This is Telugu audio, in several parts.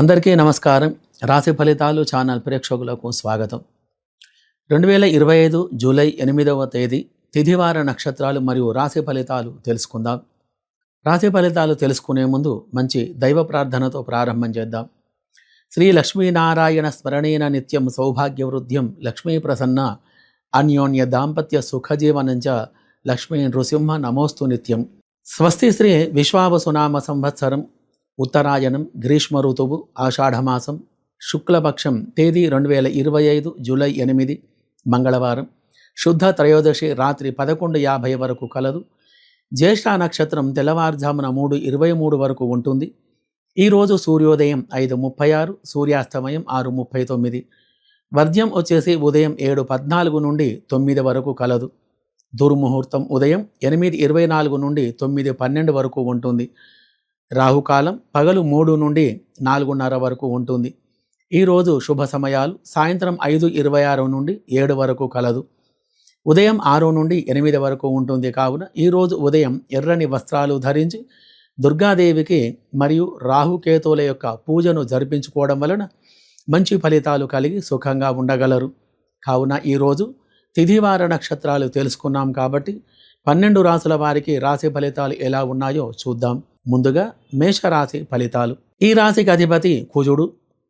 అందరికీ నమస్కారం. రాశి ఫలితాలు ఛానల్ ప్రేక్షకులకు స్వాగతం. రెండు వేల ఇరవై ఐదు జూలై ఎనిమిదవ తేదీ తిథివార నక్షత్రాలు మరియు రాశి ఫలితాలు తెలుసుకుందాం. రాశి ఫలితాలు తెలుసుకునే ముందు మంచి దైవ ప్రార్థనతో ప్రారంభం చేద్దాం. శ్రీ లక్ష్మీనారాయణ స్మరణేన నిత్యం సౌభాగ్యవృద్ధ్యం లక్ష్మీ ప్రసన్న అన్యోన్య దాంపత్య సుఖజీవనంచ లక్ష్మీ నృసింహ నమోస్తు నిత్యం. స్వస్తి శ్రీ విశ్వావసునామ సంవత్సరం ఉత్తరాయణం గ్రీష్మ ఋతువు ఆషాఢమాసం శుక్లపక్షం తేదీ రెండు వేల ఇరవై ఐదు జూలై ఎనిమిది మంగళవారం. శుద్ధ త్రయోదశి రాత్రి పదకొండు యాభై వరకు కలదు. జ్యేష్ఠ నక్షత్రం తెల్లవారుజామున మూడు ఇరవై మూడు వరకు ఉంటుంది. ఈరోజు సూర్యోదయం ఐదు ముప్పై ఆరు సూర్యాస్తమయం ఆరు ముప్పై తొమ్మిది. వర్జ్యం వచ్చేసి ఉదయం ఏడు పద్నాలుగు నుండి తొమ్మిది వరకు కలదు. దుర్ముహూర్తం ఉదయం ఎనిమిది ఇరవై నాలుగు నుండి తొమ్మిది పన్నెండు వరకు ఉంటుంది. రాహుకాలం పగలు మూడు నుండి నాలుగున్నర వరకు ఉంటుంది. ఈరోజు శుభ సమయాలు సాయంత్రం ఐదు ఇరవై ఆరు నుండి ఏడు వరకు కలదు. ఉదయం ఆరు నుండి ఎనిమిది వరకు ఉంటుంది కావున ఈరోజు ఉదయం ఎర్రని వస్త్రాలు ధరించి దుర్గాదేవికి మరియు రాహుకేతువుల యొక్క పూజను జరిపించుకోవడం వలన మంచి ఫలితాలు కలిగి సుఖంగా ఉండగలరు. కావున ఈరోజు తిథివార నక్షత్రాలు తెలుసుకున్నాం కాబట్టి పన్నెండు రాసుల వారికి రాశి ఫలితాలు ఎలా ఉన్నాయో చూద్దాం. ముందుగా మేషరాశి ఫలితాలు. ఈ రాశికి అధిపతి కుజుడు.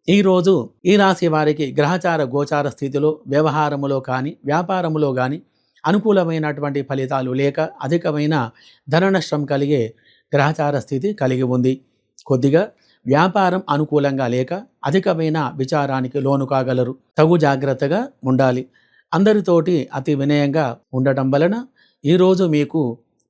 ఈరోజు ఈ రాశి వారికి గ్రహచార గోచార స్థితిలో వ్యవహారములో కానీ వ్యాపారములో కానీ అనుకూలమైనటువంటి ఫలితాలు లేక అధికమైన ధన నష్టం కలిగే గ్రహచార స్థితి కలిగి ఉంది. కొద్దిగా వ్యాపారం అనుకూలంగా లేక అధికమైన విచారానికి లోను కాగలరు. తగు జాగ్రత్తగా ఉండాలి. అందరితోటి అతి వినయంగా ఉండటం వలన ఈరోజు మీకు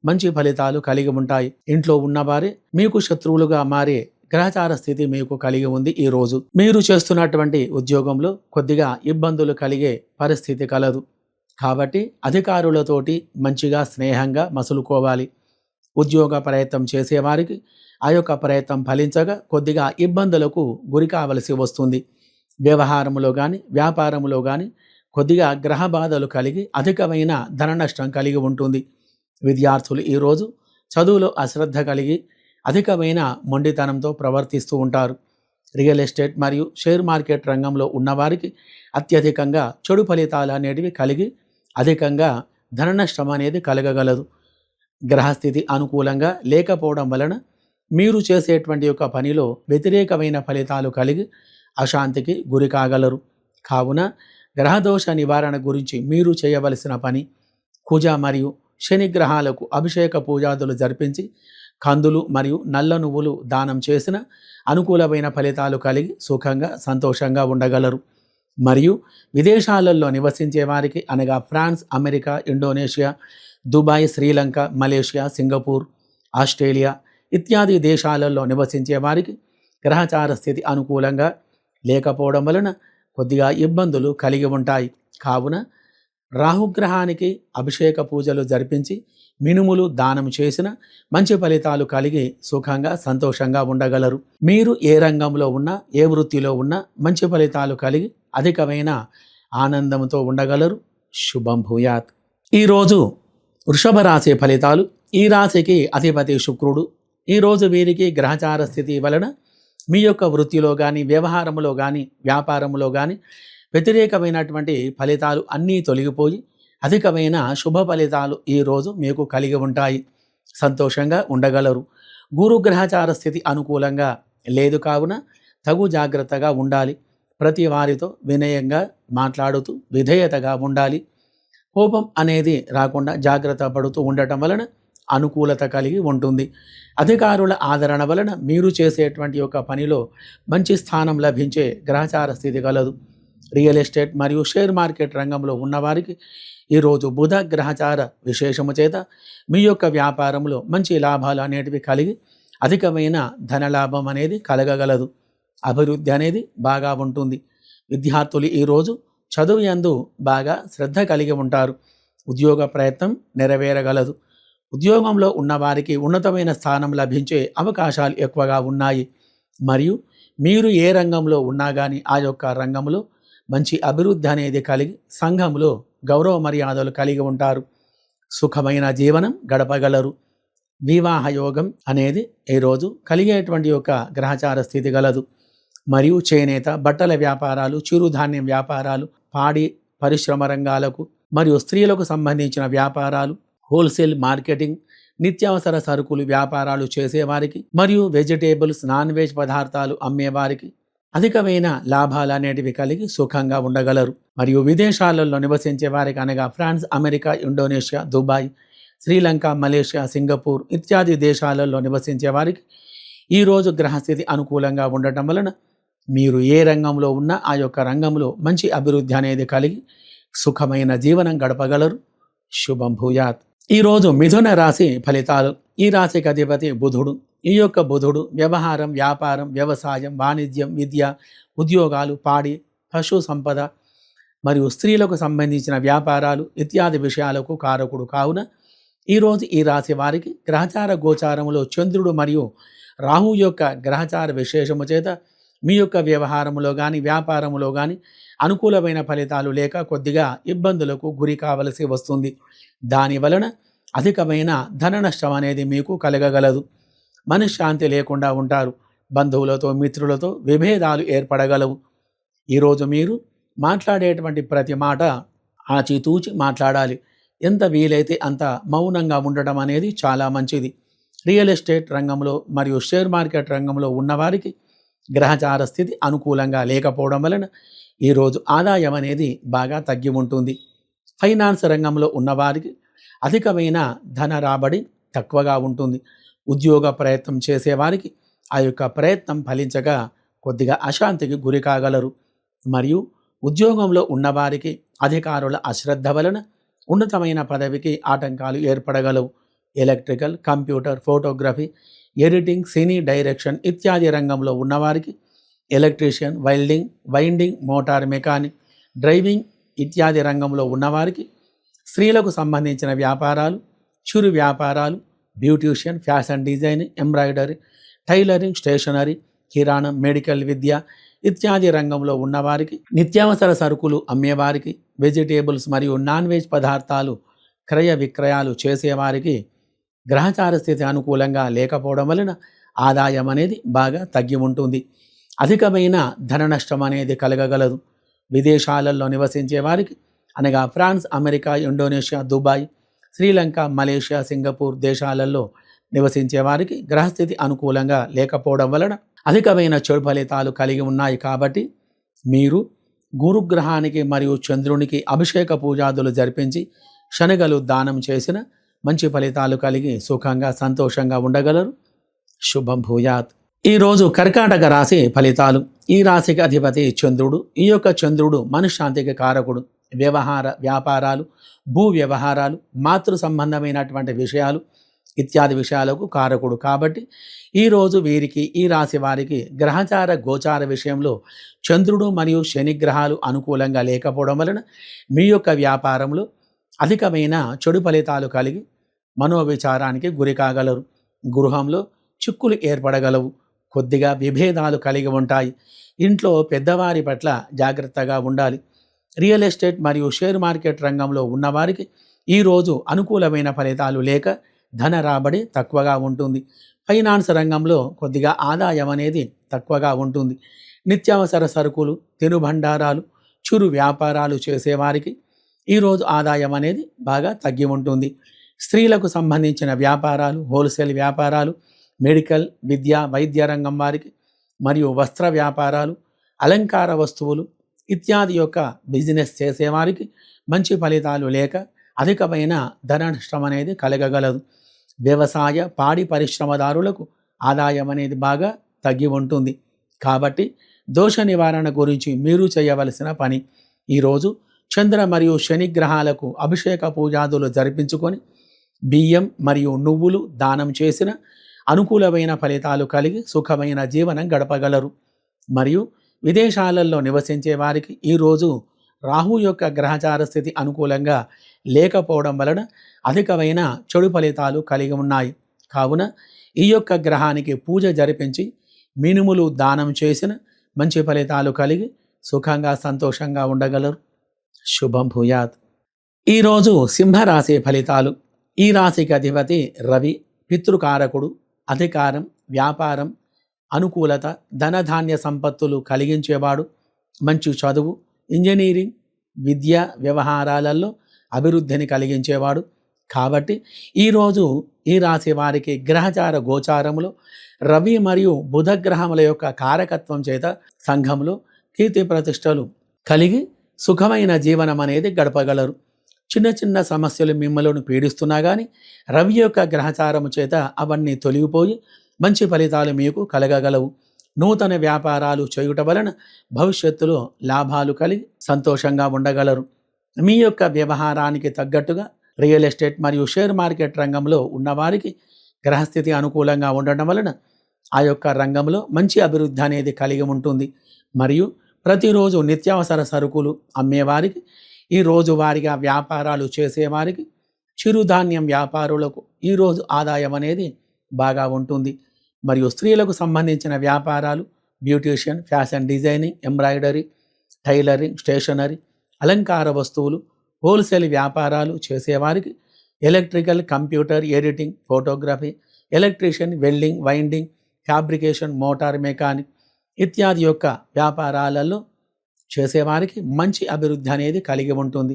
మంచి ఫలితాలు కలిగి ఉంటాయి. ఇంట్లో ఉన్నవారే మీకు శత్రువులుగా మారే గ్రహచార స్థితి మీకు కలిగి ఉంది ఈ రోజు. మీరు చేస్తున్నటువంటి ఉద్యోగంలో కొద్దిగా ఇబ్బందులు కలిగే పరిస్థితి కలదు. కాబట్టి అధికారులతోటి మంచిగా స్నేహంగా మసులుకోవాలి. ఉద్యోగ ప్రయత్నం చేసేవారికి ఆ యొక్క ప్రయత్నం ఫలించగా కొద్దిగా ఇబ్బందులకు గురి కావలసి వస్తుంది. వ్యవహారంలో కానీ వ్యాపారంలో కానీ కొద్దిగా గ్రహ బాధలు కలిగి అధికమైన ధన నష్టం కలిగి ఉంటుంది. విద్యార్థులు ఈరోజు చదువులో అశ్రద్ధ కలిగి అధికమైన మొండితనంతో ప్రవర్తిస్తూ ఉంటారు. రియల్ ఎస్టేట్ మరియు షేర్ మార్కెట్ రంగంలో ఉన్నవారికి అత్యధికంగా చెడు ఫలితాలు అనేటివి కలిగి అధికంగా ధన నష్టం అనేది కలగగలదు. గ్రహస్థితి అనుకూలంగా లేకపోవడం వలన మీరు చేసేటువంటి యొక్క పనిలో వ్యతిరేకమైన ఫలితాలు కలిగి అశాంతికి గురి కాగలరు. కావున గ్రహదోష నివారణ గురించి మీరు చేయవలసిన పని కుజ మరియు శనిగ్రహాలకు అభిషేక పూజాదులు జరిపించి కందులు మరియు నల్ల నువ్వులు దానం చేసిన అనుకూలమైన ఫలితాలు కలిగి సుఖంగా సంతోషంగా ఉండగలరు. మరియు విదేశాలలో నివసించే వారికి అనగా France America Indonesia Dubai Sri Lanka Malaysia Singapore Australia ఇత్యాది దేశాలలో నివసించే వారికి గ్రహచార స్థితి అనుకూలంగా లేకపోవడం వలన కొద్దిగా ఇబ్బందులు కలిగి ఉంటాయి. కావున రాహుగ్రహానికి అభిషేక పూజలు జరిపించి మినుములు దానం చేసిన మంచి ఫలితాలు కలిగి సుఖంగా సంతోషంగా ఉండగలరు. మీరు ఏ రంగంలో ఉన్నా ఏ వృత్తిలో ఉన్నా మంచి ఫలితాలు కలిగి అధికమైన ఆనందంతో ఉండగలరు. శుభం భూయాత్. ఈరోజు వృషభ రాశి ఫలితాలు. ఈ రాశికి అధిపతి శుక్రుడు. ఈరోజు వీరికి గ్రహచార స్థితి వలన మీ యొక్క వృత్తిలో కానీ వ్యవహారంలో కానీ వ్యాపారంలో కానీ వ్యతిరేకమైనటువంటి ఫలితాలు అన్నీ తొలగిపోయి అధికమైన శుభ ఫలితాలు ఈరోజు మీకు కలిగి ఉంటాయి. సంతోషంగా ఉండగలరు. గురుగ్రహచార స్థితి అనుకూలంగా లేదు కావున తగు జాగ్రత్తగా ఉండాలి. ప్రతి వారితో వినయంగా మాట్లాడుతూ విధేయతగా ఉండాలి. కోపం అనేది రాకుండా జాగ్రత్త పడుతూ ఉండటం వలన అనుకూలత కలిగి ఉంటుంది. అధికారుల ఆదరణ వలన మీరు చేసేటువంటి యొక్క పనిలో మంచి స్థానం లభించే గ్రహచార స్థితి కలదు. రియల్ ఎస్టేట్ మరియు షేర్ మార్కెట్ రంగంలో ఉన్నవారికి ఈరోజు బుధ గ్రహచార విశేషము చేత మీ యొక్క వ్యాపారంలో మంచి లాభాలు అనేటివి కలిగి అధికమైన ధనలాభం అనేది కలగగలదు. అభివృద్ధి అనేది బాగా ఉంటుంది. విద్యార్థులు ఈరోజు చదువు యందు బాగా శ్రద్ధ కలిగి ఉంటారు. ఉద్యోగ ప్రయత్నం నెరవేరగలదు. ఉద్యోగంలో ఉన్నవారికి ఉన్నతమైన స్థానం లభించే అవకాశాలు ఎక్కువగా ఉన్నాయి. మరియు మీరు ఏ రంగంలో ఉన్నా కానీ ఆ యొక్క రంగంలో మంచి అభివృద్ధి అనేది కలిగి సంఘంలో గౌరవ మర్యాదలు కలిగి ఉంటారు. సుఖమైన జీవనం గడపగలరు. వివాహ యోగం అనేది ఈరోజు కలిగేటువంటి యొక్క గ్రహచార స్థితి గలదు. మరియు చేనేత బట్టల వ్యాపారాలు చిరుధాన్యం వ్యాపారాలు పాడి పరిశ్రమ రంగాలకు మరియు స్త్రీలకు సంబంధించిన వ్యాపారాలు హోల్సేల్ మార్కెటింగ్ నిత్యావసర సరుకులు వ్యాపారాలు చేసేవారికి మరియు వెజిటేబుల్స్ నాన్ వెజ్ పదార్థాలు అమ్మేవారికి అధికమైన లాభాలు అనేటివి కలిగి సుఖంగా ఉండగలరు. మరియు విదేశాలలో నివసించే వారికి అనగా France America Indonesia Dubai Sri Lanka Malaysia Singapore ఇత్యాది దేశాలలో నివసించే వారికి ఈరోజు గ్రహస్థితి అనుకూలంగా ఉండటం వలన మీరు ఏ రంగంలో ఉన్నా ఆ యొక్క రంగంలో మంచి అభివృద్ధి అనేది కలిగి సుఖమైన జీవనం గడపగలరు. శుభం భూయాత్. ఈరోజు మిథున రాశి ఫలితాలు. ఈ రాశికి అధిపతి బుధుడు. ఈ యొక్క బుధుడు వ్యవహారం వ్యాపారం వ్యవసాయం వాణిజ్యం విద్య ఉద్యోగాలు పాడి పశు సంపద మరియు స్త్రీలకు సంబంధించిన వ్యాపారాలు ఇత్యాది విషయాలకు కారకుడు కావున ఈరోజు ఈ రాశి వారికి గ్రహచార గోచారములో చంద్రుడు మరియు రాహు యొక్క గ్రహచార విశేషము చేత మీ యొక్క వ్యవహారములో కానీ వ్యాపారములో కానీ అనుకూలమైన ఫలితాలు లేక కొద్దిగా ఇబ్బందులకు గురి కావలసి వస్తుంది. దాని వలన అధికమైన ధన నష్టం అనేది మీకు కలగగలదు. మనశ్శాంతి లేకుండా ఉంటారు. బంధువులతో మిత్రులతో విభేదాలు ఏర్పడగలవు. ఈరోజు మీరు మాట్లాడేటువంటి ప్రతి మాట ఆచితూచి మాట్లాడాలి. ఎంత వీలైతే అంత మౌనంగా ఉండడం అనేది చాలా మంచిది. రియల్ ఎస్టేట్ రంగంలో మరియు షేర్ మార్కెట్ రంగంలో ఉన్నవారికి గ్రహచార స్థితి అనుకూలంగా లేకపోవడం వలన ఈరోజు ఆదాయం అనేది బాగా తగ్గి ఉంటుంది. ఫైనాన్స్ రంగంలో ఉన్నవారికి అధికమైన ధన రాబడి తక్కువగా ఉంటుంది. ఉద్యోగ ప్రయత్నం చేసేవారికి ఆ యొక్క ప్రయత్నం ఫలించగా కొద్దిగా అశాంతికి గురి కాగలరు. మరియు ఉద్యోగంలో ఉన్నవారికి అధికారుల అశ్రద్ధ వలన ఉన్నతమైన పదవికి ఆటంకాలు ఏర్పడగలవు. Electrical computer photography editing cine direction ఇత్యాది రంగంలో ఉన్నవారికి electrician welding winding motor mechanic driving ఇత్యాది రంగంలో ఉన్నవారికి స్త్రీలకు సంబంధించిన వ్యాపారాలు చిరు వ్యాపారాలు beautician fashion design embroidery tailoring stationery కిరాణం మెడికల్ విద్య ఇత్యాది రంగంలో ఉన్నవారికి నిత్యావసర సరుకులు అమ్మేవారికి వెజిటేబుల్స్ మరియు నాన్ వెజ్ పదార్థాలు క్రయ విక్రయాలు చేసేవారికి గ్రహచార స్థితి అనుకూలంగా లేకపోవడం వలన ఆదాయం అనేది బాగా తగ్గి ఉంటుంది. అధికమైన ధన నష్టం అనేది కలగగలదు. విదేశాలలో నివసించే వారికి అనగా France America Indonesia Dubai Sri Lanka Malaysia Singapore దేశాలలో నివసించే వారికి గ్రహస్థితి అనుకూలంగా లేకపోవడం వలన అధికమైన చెడు ఫలితాలు కలిగి ఉన్నాయి కాబట్టి మీరు గురుగ్రహానికి మరియు చంద్రునికి అభిషేక పూజాదులు జరిపించి శనగలు దానం చేసిన మంచి ఫలితాలు కలిగి సుఖంగా సంతోషంగా ఉండగలరు. శుభం భూయాత్. ఈరోజు కర్కాటక రాశి ఫలితాలు. ఈ రాశికి అధిపతి చంద్రుడు. ఈ యొక్క చంద్రుడు మనశ్శాంతికి కారకుడు. వ్యవహార వ్యాపారాలు భూ వ్యవహారాలు మాతృ సంబంధమైనటువంటి విషయాలు ఇత్యాది విషయాలకు కారకుడు. కాబట్టి ఈరోజు వీరికి ఈ రాశి వారికి గ్రహచార గోచార విషయంలో చంద్రుడు మరియు శని గ్రహాలు అనుకూలంగా లేకపోవడం వలన మీ యొక్క వ్యాపారంలో అధికమైన చెడు ఫలితాలు కలిగి మనోవిచారానికి గురి కాగలరు. గృహంలో చిక్కులు ఏర్పడగలవు. కొద్దిగా విభేదాలు కలిగి ఉంటాయి. ఇంట్లో పెద్దవారి పట్ల జాగ్రత్తగా ఉండాలి. రియల్ ఎస్టేట్ మరియు షేర్ మార్కెట్ రంగంలో ఉన్నవారికి ఈరోజు అనుకూలమైన ఫలితాలు లేక ధన రాబడి తక్కువగా ఉంటుంది. ఫైనాన్స్ రంగంలో కొద్దిగా ఆదాయం అనేది తక్కువగా ఉంటుంది. నిత్యావసర సరుకులు తినుబండారాలు చురు వ్యాపారాలు చేసేవారికి ఈరోజు ఆదాయం అనేది బాగా తగ్గి ఉంటుంది. స్త్రీలకు సంబంధించిన వ్యాపారాలు హోల్సేల్ వ్యాపారాలు మెడికల్ విద్య వైద్య రంగం వారికి మరియు వస్త్ర వ్యాపారాలు అలంకార వస్తువులు ఇత్యాది యొక్క బిజినెస్ చేసేవారికి మంచి ఫలితాలు లేక అధికమైన ధన నష్టం అనేది కలగగలదు. వ్యవసాయ పాడి పరిశ్రమదారులకు ఆదాయం అనేది బాగా తగ్గి ఉంటుంది. కాబట్టి దోష నివారణ గురించి మీరు చేయవలసిన పని. ఈరోజు చంద్ర మరియు శని గ్రహాలకు అభిషేక పూజాదులు జరిపించుకొని బియ్యం మరియు నువ్వులు దానం చేసిన అనుకూలమైన ఫలితాలు కలిగి సుఖమైన జీవనం గడపగలరు. మరియు విదేశాలలో నివసించే వారికి ఈరోజు రాహు యొక్క గ్రహచార స్థితి అనుకూలంగా లేకపోవడం వలన అధికమైన చెడు ఫలితాలు కలిగి ఉన్నాయి. కావున ఈ యొక్క గ్రహానికి పూజ జరిపించి మినుములు దానం చేసిన మంచి ఫలితాలు కలిగి సుఖంగా సంతోషంగా ఉండగలరు. శుభం భూయాత్. ఈరోజు సింహరాశి ఫలితాలు. ఈ రాశికి అధిపతి రవి పితృకారకుడు అధికారం వ్యాపారం అనుకూలత ధనధాన్య సంపత్తులు కలిగించేవాడు మంచి చదువు ఇంజనీరింగ్ విద్య వ్యవహారాలలో అభివృద్ధిని కలిగించేవాడు. కాబట్టి ఈరోజు ఈ రాశి వారికి గ్రహచార గోచారములో రవి మరియు బుధ గ్రహముల యొక్క కారకత్వం చేత సంఘంలో కీర్తి ప్రతిష్టలు కలిగి సుఖమైన జీవనం అనేది గడపగలరు. చిన్న చిన్న సమస్యలు మిమ్మల్ని పీడిస్తున్నా కానీ రవి యొక్క గ్రహచారము చేత అవన్నీ తొలగిపోయి మంచి ఫలితాలు మీకు కలగగలవు. నూతన వ్యాపారాలు చేయుట వలన భవిష్యత్తులో లాభాలు కలిగి సంతోషంగా ఉండగలరు. మీ యొక్క వ్యవహారానికి తగ్గట్టుగా రియల్ ఎస్టేట్ మరియు షేర్ మార్కెట్ రంగంలో ఉన్నవారికి గ్రహస్థితి అనుకూలంగా ఉండటం వలన ఆ యొక్క రంగంలో మంచి అభివృద్ధి అనేది కలిగి ఉంటుంది. మరియు ప్రతిరోజు నిత్యావసర సరుకులు అమ్మేవారికి ఈ రోజువారీగా వ్యాపారాలు చేసేవారికి చిరుధాన్యం వ్యాపారులకు ఈరోజు ఆదాయం అనేది బాగా ఉంటుంది. మరియు స్త్రీలకు సంబంధించిన వ్యాపారాలు beautician fashion designing embroidery tailoring stationery అలంకార వస్తువులు హోల్సేల్ వ్యాపారాలు చేసేవారికి electrical computer editing photography electrician welding winding fabrication motor mechanic ఇత్యాది యొక్క వ్యాపారాలలో చేసేవారికి మంచి అభివృద్ధి అనేది కలిగి ఉంటుంది.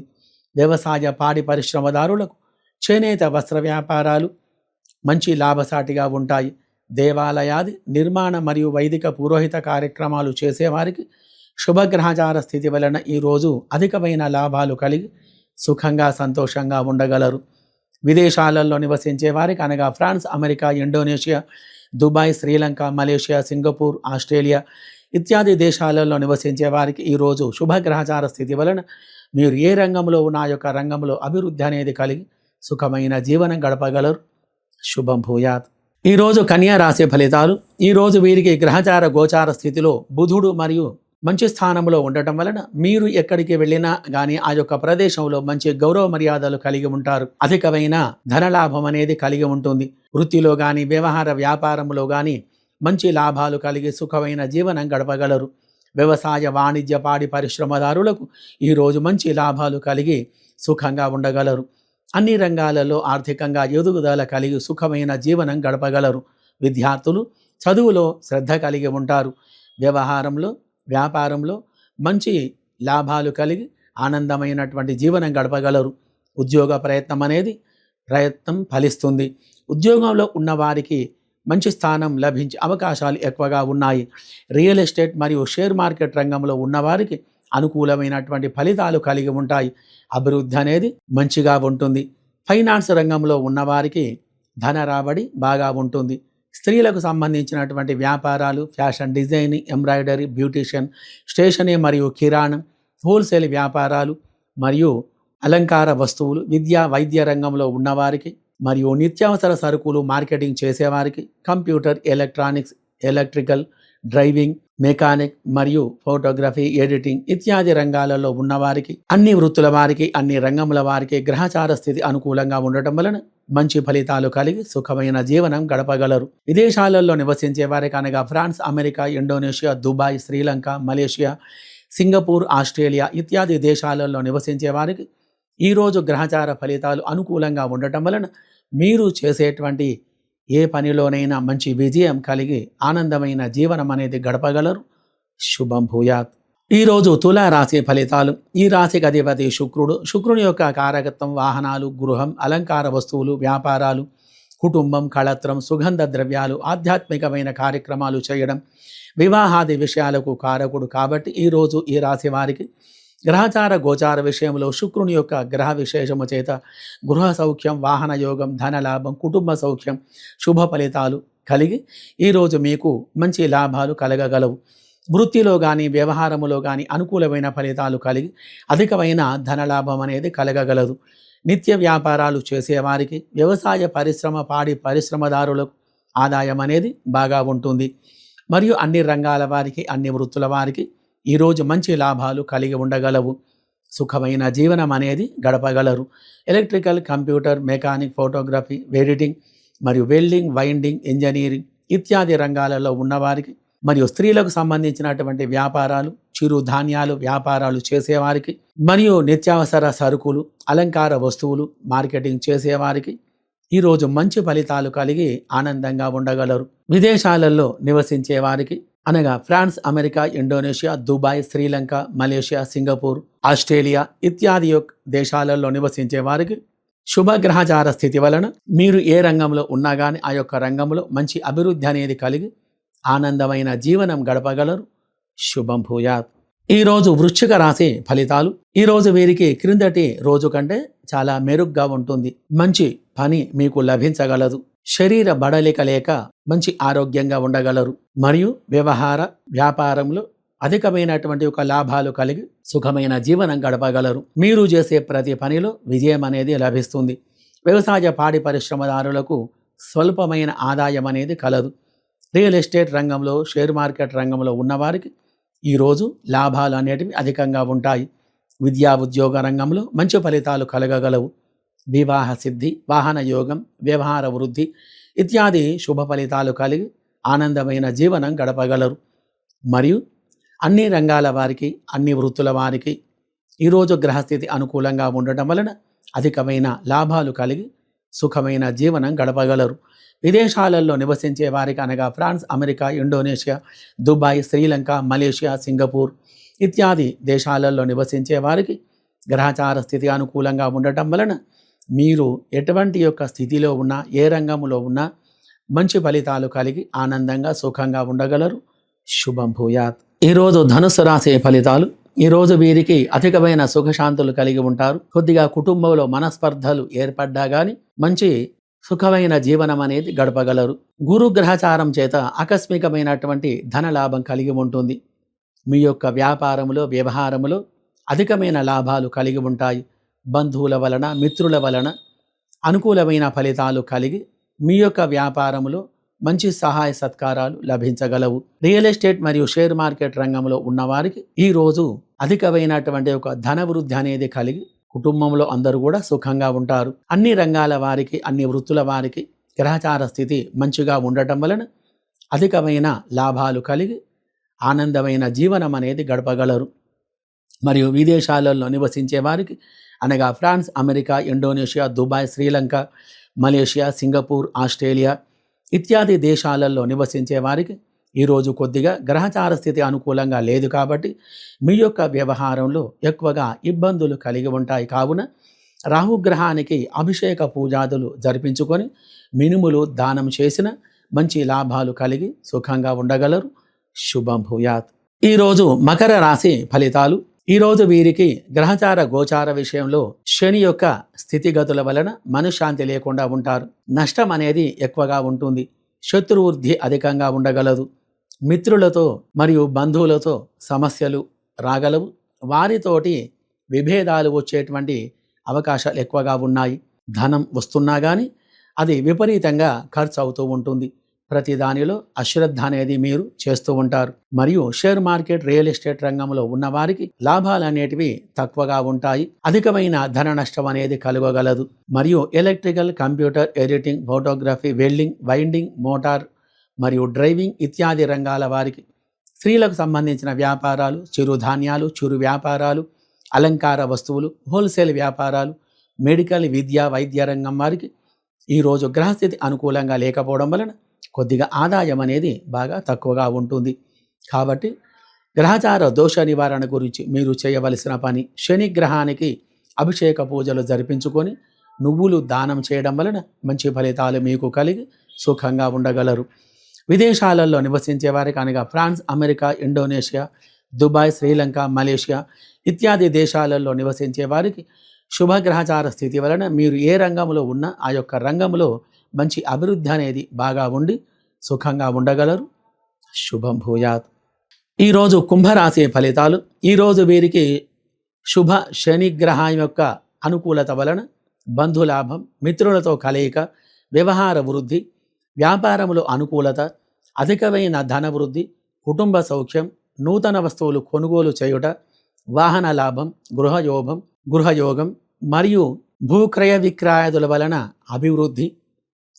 వ్యవసాయ పాడి పరిశ్రమదారులకు చేనేత వస్త్ర వ్యాపారాలు మంచి లాభసాటిగా ఉంటాయి. దేవాలయాది నిర్మాణ మరియు వైదిక పురోహిత కార్యక్రమాలు చేసేవారికి శుభగ్రహచార స్థితి వలన ఈరోజు అధికమైన లాభాలు కలిగి సుఖంగా సంతోషంగా ఉండగలరు. విదేశాలలో నివసించే వారికి అనగా France America Indonesia Dubai Sri Lanka Malaysia Singapore Australia ఇత్యాది దేశాలలో నివసించే వారికి ఈరోజు శుభగ్రహచార స్థితి వలన మీరు ఏ రంగంలో ఉన్న ఆ యొక్క రంగంలో అభివృద్ధి అనేది కలిగి సుఖమైన జీవనం గడపగలరు. శుభం భూయాత్. ఈరోజు కన్యా రాశి ఫలితాలు ఈరోజు వీరికి గ్రహచార గోచార స్థితిలో బుధుడు మరియు మంచి స్థానంలో ఉండటం వలన మీరు ఎక్కడికి వెళ్ళినా కానీ ఆ యొక్క ప్రదేశంలో మంచి గౌరవ మర్యాదలు కలిగి ఉంటారు. అధికమైన ధనలాభం అనేది కలిగి ఉంటుంది. వృత్తిలో కానీ వ్యవహార వ్యాపారంలో కానీ మంచి లాభాలు కలిగి సుఖమైన జీవనం గడపగలరు. వ్యవసాయ వాణిజ్య పాడి పరిశ్రమదారులకు ఈరోజు మంచి లాభాలు కలిగి సుఖంగా ఉండగలరు. అన్ని రంగాలలో ఆర్థికంగా ఎదుగుదల కలిగి సుఖమైన జీవనం గడపగలరు. విద్యార్థులు చదువులో శ్రద్ధ కలిగి ఉంటారు. వ్యవహారంలో వ్యాపారంలో మంచి లాభాలు కలిగి ఆనందమైనటువంటి జీవనం గడపగలరు. ఉద్యోగ ప్రయత్నం అనేది ప్రయత్నం ఫలిస్తుంది. ఉద్యోగంలో ఉన్నవారికి మంచి స్థానం లభించే అవకాశాలు ఎక్కువగా ఉన్నాయి. రియల్ ఎస్టేట్ మరియు షేర్ మార్కెట్ రంగంలో ఉన్నవారికి అనుకూలమైనటువంటి ఫలితాలు కలిగి ఉంటాయి. అభివృద్ధి అనేది మంచిగా ఉంటుంది. ఫైనాన్స్ రంగంలో ఉన్నవారికి ధన రాబడి బాగా ఉంటుంది. స్త్రీలకు సంబంధించినటువంటి వ్యాపారాలు fashion designing embroidery beautician stationery మరియు కిరాణం హోల్సేల్ వ్యాపారాలు మరియు అలంకార వస్తువులు విద్యా వైద్య రంగంలో ఉన్నవారికి మరియు నిత్యావసర సరుకులు మార్కెటింగ్ చేసేవారికి computer electronics electrical driving mechanic మరియు ఫోటోగ్రఫీ ఎడిటింగ్ ఇత్యాది రంగాలలో ఉన్నవారికి అన్ని వృత్తుల వారికి అన్ని రంగముల వారికి గ్రహచార స్థితి అనుకూలంగా ఉండటం వలన మంచి ఫలితాలు కలిగి సుఖమైన జీవనం గడపగలరు. విదేశాలలో నివసించే వారికి అనగా France America Indonesia Dubai Sri Lanka Malaysia Singapore Australia ఇత్యాది దేశాలలో నివసించే వారికి ఈరోజు గ్రహచార ఫలితాలు అనుకూలంగా ఉండటం వలన మీరు చేసేటువంటి ఏ పనిలోనైనా మంచి విజయం కలిగి ఆనందమైన జీవనం అనేది గడపగలరు. శుభం భూయాత్. ఈరోజు తులారాశి ఫలితాలు. ఈ రాశికి అధిపతి శుక్రుడు. శుక్రుని యొక్క కారకత్వం వాహనాలు గృహం అలంకార వస్తువులు వ్యాపారాలు కుటుంబం కళత్రం సుగంధ ద్రవ్యాలు ఆధ్యాత్మికమైన కార్యక్రమాలు చేయడం వివాహాది విషయాలకు కారకుడు కాబట్టి ఈరోజు ఈ రాశి వారికి గ్రహచార గోచార విషయంలో శుక్రుని యొక్క గ్రహ విశేషము చేత గృహ సౌఖ్యం వాహన యోగం ధనలాభం కుటుంబ సౌఖ్యం శుభ ఫలితాలు కలిగి ఈరోజు మీకు మంచి లాభాలు కలగగలవు. వృత్తిలో కానీ వ్యవహారములో కానీ అనుకూలమైన ఫలితాలు కలిగి అధికమైన ధనలాభం అనేది కలగగలదు. నిత్య వ్యాపారాలు చేసేవారికి వ్యవసాయ పరిశ్రమ పాడి పరిశ్రమదారులకు ఆదాయం అనేది బాగా ఉంటుంది. మరియు అన్ని రంగాల వారికి అన్ని వృత్తుల వారికి ఈరోజు మంచి లాభాలు కలిగి ఉండగలవు. సుఖమైన జీవనం అనేది గడపగలరు. Electrical computer mechanic photography editing మరియు వెల్డింగ్ వైండింగ్ ఇంజనీరింగ్ ఇత్యాది రంగాలలో ఉన్నవారికి మరియు స్త్రీలకు సంబంధించినటువంటి వ్యాపారాలు చిరు ధాన్యాలు వ్యాపారాలు చేసేవారికి మరియు నిత్యావసర సరుకులు అలంకార వస్తువులు మార్కెటింగ్ చేసేవారికి ఈరోజు మంచి ఫలితాలు కలిగి ఆనందంగా ఉండగలరు. విదేశాలలో నివసించే వారికి అనగా France America Indonesia Dubai Sri Lanka Malaysia Singapore Australia ఇత్యాది యొక్క దేశాలలో నివసించే వారికి శుభగ్రహచార స్థితి వలన మీరు ఏ రంగంలో ఉన్నా కానీ ఆ యొక్క రంగంలో మంచి అభివృద్ధి అనేది కలిగి ఆనందమైన జీవనం గడపగలరు. శుభం భూయాత్. ఈరోజు వృశ్చిక రాశి ఫలితాలు. ఈరోజు వీరికి క్రిందటి రోజు కంటే చాలా మెరుగ్గా ఉంటుంది. మంచి పని మీకు లభించగలదు. శరీర బడలిక లేక మంచి ఆరోగ్యంగా ఉండగలరు. మరియు వ్యవహార వ్యాపారంలో అధికమైనటువంటి ఒక లాభాలు కలిగి సుఖమైన జీవనం గడపగలరు. మీరు చేసే ప్రతి పనిలో విజయం అనేది లభిస్తుంది. వ్యవసాయ పాడి పరిశ్రమదారులకు స్వల్పమైన ఆదాయం అనేది కలదు. రియల్ ఎస్టేట్ రంగంలో షేర్ మార్కెట్ రంగంలో ఉన్నవారికి ఈరోజు లాభాలు అనేటివి అధికంగా ఉంటాయి. విద్యా ఉద్యోగ రంగంలో మంచి ఫలితాలు కలగగలవు. వివాహ సిద్ధి వాహన యోగం వ్యవహార వృద్ధి ఇత్యాది శుభ ఫలితాలు కలిగి ఆనందమైన జీవనం గడపగలరు. మరియు అన్ని రంగాల వారికి అన్ని వృత్తుల వారికి ఈరోజు గ్రహస్థితి అనుకూలంగా ఉండటం వలన అధికమైన లాభాలు కలిగి సుఖమైన జీవనం గడపగలరు. విదేశాలలో నివసించే వారికి అనగా France America Indonesia Dubai Sri Lanka Malaysia Singapore ఇత్యాది దేశాలలో నివసించే వారికి గ్రహచార స్థితి అనుకూలంగా ఉండటం వలన మీరు ఎటువంటి యొక్క స్థితిలో ఉన్నా ఏ రంగంలో ఉన్నా మంచి ఫలితాలు కలిగి ఆనందంగా సుఖంగా ఉండగలరు. శుభం భూయాత్. ఈరోజు ధనుసు రాశి ఫలితాలు ఈరోజు వీరికి అధికమైన సుఖశాంతులు కలిగి ఉంటారు. కొద్దిగా కుటుంబంలో మనస్పర్ధలు ఏర్పడ్డా కానీ మంచి సుఖమైన జీవనం అనేది గడపగలరు. గురు గ్రహచారం చేత ఆకస్మికమైనటువంటి ధన లాభం కలిగి ఉంటుంది. మీ యొక్క వ్యాపారములో వ్యవహారములో అధికమైన లాభాలు కలిగి ఉంటాయి. బంధువుల వలన మిత్రుల వలన అనుకూలమైన ఫలితాలు కలిగి మీ యొక్క వ్యాపారంలో మంచి సహాయ సత్కారాలు లభించగలవు. రియల్ ఎస్టేట్ మరియు షేర్ మార్కెట్ రంగంలో ఉన్నవారికి ఈ రోజు అధికమైనటువంటి ఒక ధన వృద్ధి అనేది కలిగి కుటుంబంలో అందరూ కూడా సుఖంగా ఉంటారు. అన్ని రంగాల వారికి అన్ని వృత్తుల వారికి గ్రహచార స్థితి మంచిగా ఉండటం వలన అధికమైన లాభాలు కలిగి ఆనందమైన జీవనం అనేది గడపగలరు. మరియు విదేశాలలో నివసించే వారికి అనగా France America Indonesia Dubai Sri Lanka Malaysia Singapore Australia ఇత్యాది దేశాలలో నివసించే వారికి ఈరోజు కొద్దిగా గ్రహచార స్థితి అనుకూలంగా లేదు కాబట్టి మీ యొక్క వ్యవహారంలో ఎక్కువగా ఇబ్బందులు కలిగి ఉంటాయి. కావున రాహుగ్రహానికి అభిషేక పూజాదులు జరిపించుకొని మినుములు దానం చేసిన మంచి లాభాలు కలిగి సుఖంగా ఉండగలరు. శుభం భూయాత్. ఈరోజు మకర రాశి ఫలితాలు ఈరోజు వీరికి గ్రహచార గోచార విషయంలో శని యొక్క స్థితిగతుల వలన మనశ్శాంతి లేకుండా ఉంటారు. నష్టం అనేది ఎక్కువగా ఉంటుంది. శత్రువృద్ధి అధికంగా ఉండగలదు. మిత్రులతో మరియు బంధువులతో సమస్యలు రాగలవు. వారితోటి విభేదాలు వచ్చేటువంటి అవకాశాలు ఎక్కువగా ఉన్నాయి. ధనం వస్తున్నా కానీ అది విపరీతంగా ఖర్చు అవుతూ ఉంటుంది. ప్రతి దానిలో అశ్రద్ధ అనేది మీరు చేస్తూ ఉంటారు. మరియు షేర్ మార్కెట్ రియల్ ఎస్టేట్ రంగంలో ఉన్నవారికి లాభాలు అనేటివి తక్కువగా ఉంటాయి. అధికమైన ధన నష్టం అనేది కలుగగలదు. మరియు electrical computer editing photography welding winding motor మరియు డ్రైవింగ్ ఇత్యాది రంగాల వారికి స్త్రీలకు సంబంధించిన వ్యాపారాలు చిరుధాన్యాలు చిరు వ్యాపారాలు అలంకార వస్తువులు హోల్సేల్ వ్యాపారాలు మెడికల్ విద్య వైద్య రంగం వారికి ఈరోజు గ్రహస్థితి అనుకూలంగా లేకపోవడం వలన కొద్దిగా ఆదాయం అనేది బాగా తక్కువగా ఉంటుంది. కాబట్టి గ్రహచార దోష నివారణ గురించి మీరు చేయవలసిన పని శని గ్రహానికి అభిషేక పూజలు జరిపించుకొని నువ్వులు దానం చేయడం వలన మంచి ఫలితాలు మీకు కలిగి సుఖంగా ఉండగలరు. విదేశాలలో నివసించే వారికి అనగా France America Indonesia Dubai Sri Lanka Malaysia ఇత్యాది దేశాలలో నివసించే వారికి శుభగ్రహచార స్థితి వలన మీరు ఏ రంగంలో ఉన్నా ఆ యొక్క రంగంలో మంచి అభివృద్ధి అనేది బాగా ఉండి సుఖంగా ఉండగలరు. శుభం భూయాత్. ఈరోజు కుంభరాశి ఫలితాలు ఈరోజు వీరికి శుభ శనిగ్రహం యొక్క అనుకూలత వలన బంధులాభం మిత్రులతో కలయిక వ్యవహార వృద్ధి వ్యాపారములో అనుకూలత అధికమైన ధన వృద్ధి కుటుంబ సౌఖ్యం నూతన వస్తువులు కొనుగోలు చేయుట వాహన లాభం గృహయోగం గృహయోగం మరియు భూక్రయ విక్రయాదుల వలన అభివృద్ధి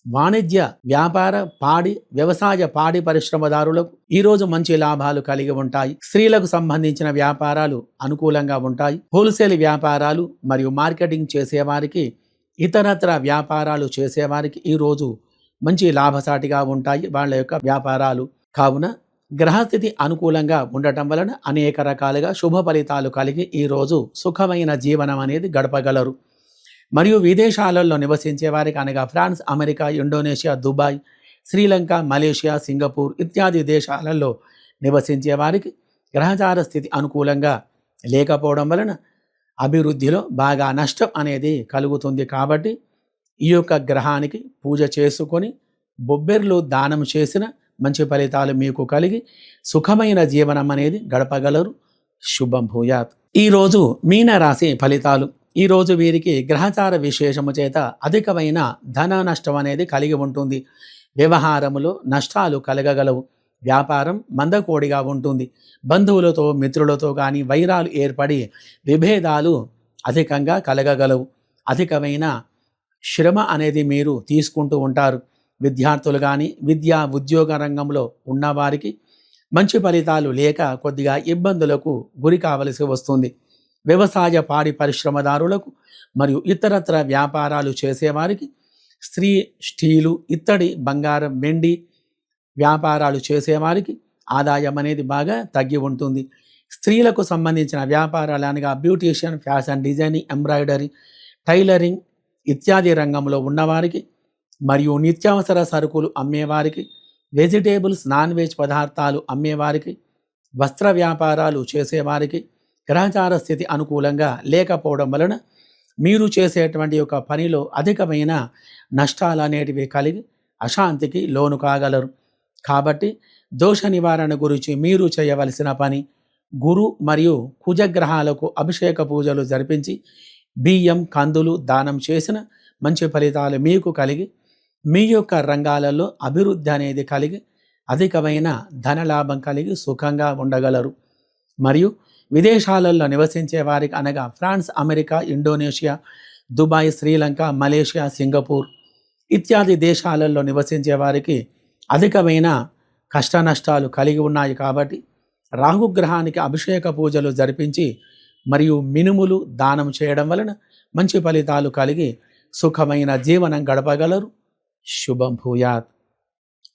వాణిజ్య వ్యాపార పాడి వ్యవసాయ పాడి పరిశ్రమదారులకు ఈరోజు మంచి లాభాలు కలిగి ఉంటాయి. స్త్రీలకు సంబంధించిన వ్యాపారాలు అనుకూలంగా ఉంటాయి. హోల్సేల్ వ్యాపారాలు మరియు మార్కెటింగ్ చేసేవారికి ఇతరత్ర వ్యాపారాలు చేసేవారికి ఈరోజు మంచి లాభసాటిగా ఉంటాయి వాళ్ళ యొక్క వ్యాపారాలు. కావున గ్రహస్థితి అనుకూలంగా ఉండటం వలన అనేక రకాలుగా శుభ ఫలితాలు కలిగి ఈరోజు సుఖమైన జీవనం అనేది గడపగలరు. మరియు విదేశాలలో నివసించే వారికి అనగా France America Indonesia Dubai Sri Lanka Malaysia Singapore ఇత్యాది దేశాలలో నివసించే వారికి గ్రహచార స్థితి అనుకూలంగా లేకపోవడం వలన అభివృద్ధిలో బాగా నష్టం అనేది కలుగుతుంది కాబట్టి ఈ యొక్క గ్రహానికి పూజ చేసుకొని బొబ్బెర్లు దానం చేసిన మంచి ఫలితాలు మీకు కలిగి సుఖమైన జీవనం అనేది గడపగలరు. శుభం భూయాత్. ఈరోజు మీన రాశి ఫలితాలు. ఈరోజు వీరికి గ్రహచార విశేషము చేత అధికమైన ధన నష్టం అనేది కలిగి ఉంటుంది. వ్యవహారములో నష్టాలు కలగగలవు. వ్యాపారం మందకోడిగా ఉంటుంది. బంధువులతో మిత్రులతో కానీ వైరాలు ఏర్పడి విభేదాలు అధికంగా కలగగలవు. అధికమైన శ్రమ అనేది మీరు తీసుకుంటూ ఉంటారు. విద్యార్థులు కానీ విద్యా ఉద్యోగ రంగంలో ఉన్నవారికి మంచి ఫలితాలు లేక కొద్దిగా ఇబ్బందులకు గురి కావలసి వస్తుంది. వ్యవసాయ పాడి పరిశ్రమదారులకు మరియు ఇతరత్ర వ్యాపారాలు చేసేవారికి స్త్రీ స్టీలు ఇత్తడి బంగారం వెండి వ్యాపారాలు చేసేవారికి ఆదాయం అనేది బాగా తగ్గి ఉంటుంది. స్త్రీలకు సంబంధించిన వ్యాపారాలు అనగా beautician fashion designing embroidery tailoring ఇత్యాది రంగంలో ఉన్నవారికి మరియు నిత్యావసర సరుకులు అమ్మేవారికి వెజిటేబుల్స్ నాన్ వెజ్ పదార్థాలు అమ్మేవారికి వస్త్ర వ్యాపారాలు చేసేవారికి గ్రహచార స్థితి అనుకూలంగా లేకపోవడం వలన మీరు చేసేటువంటి యొక్క పనిలో అధికమైన నష్టాలు అనేటివి కలిగి అశాంతికి లోను కాగలరు. కాబట్టి దోష నివారణ గురించి మీరు చేయవలసిన పని గురు మరియు కుజగ్రహాలకు అభిషేక పూజలు జరిపించి బియ్యం కందులు దానం చేసిన మంచి ఫలితాలు మీకు కలిగి మీ యొక్క రంగాలలో అభివృద్ధి అనేది కలిగి అధికమైన ధనలాభం కలిగి సుఖంగా ఉండగలరు. మరియు విదేశాలలో నివసించే వారికి అనగా France America Indonesia Dubai Sri Lanka Malaysia Singapore ఇత్యాది దేశాలలో నివసించే వారికి అధికమైన కష్టనష్టాలు కలిగి ఉన్నాయి కాబట్టి రాహుగ్రహానికి అభిషేక పూజలు జరిపించి మరియు మినుములు దానం చేయడం వలన మంచి ఫలితాలు కలిగి సుఖమైన జీవనం గడపగలరు. శుభం భూయాత్.